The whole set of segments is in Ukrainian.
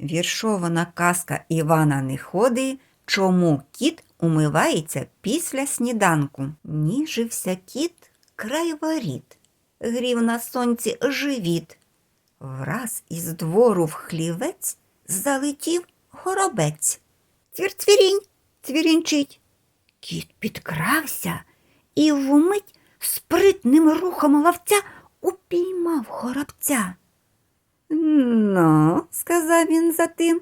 Віршована казка Івана Неходи Чому кіт умивається після сніданку? Ніжився кіт край воріт, грів на сонці живіт. Враз із двору в хлівець залетів горобець. Цвір-цвірінь, цвірінчить. Кіт підкрався і вмить спритним рухом ловця упіймав горобця. Ну, сказав він затим,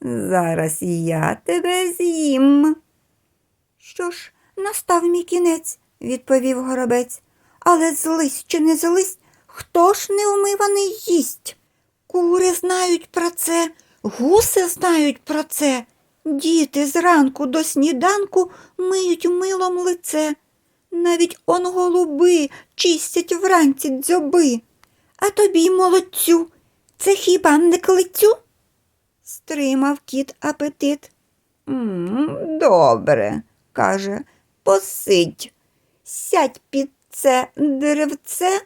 зараз я тебе з'їм. Що ж, настав мій кінець, відповів горобець. Але злись чи не злись, хто ж неумиваний їсть? Кури знають про це, гуси знають про це. Діти зранку до сніданку миють милом лице. Навіть он голуби чистять вранці дзьоби. А тобі, молодцю, це хіба не клицю? Стримав кіт апетит. «М, Добре, каже, посидь. Сядь під це деревце,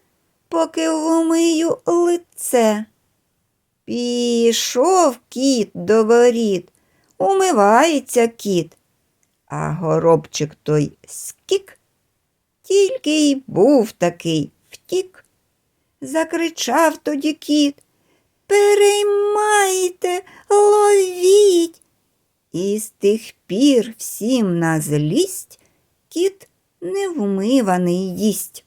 поки вмию лице. Пішов кіт до воріт, умивається кіт. А горобчик той скік, тільки й був такий втік. Закричав тоді кіт. Переймайте, ловіть. І з тих пір всім на злість кіт невмиваний їсть.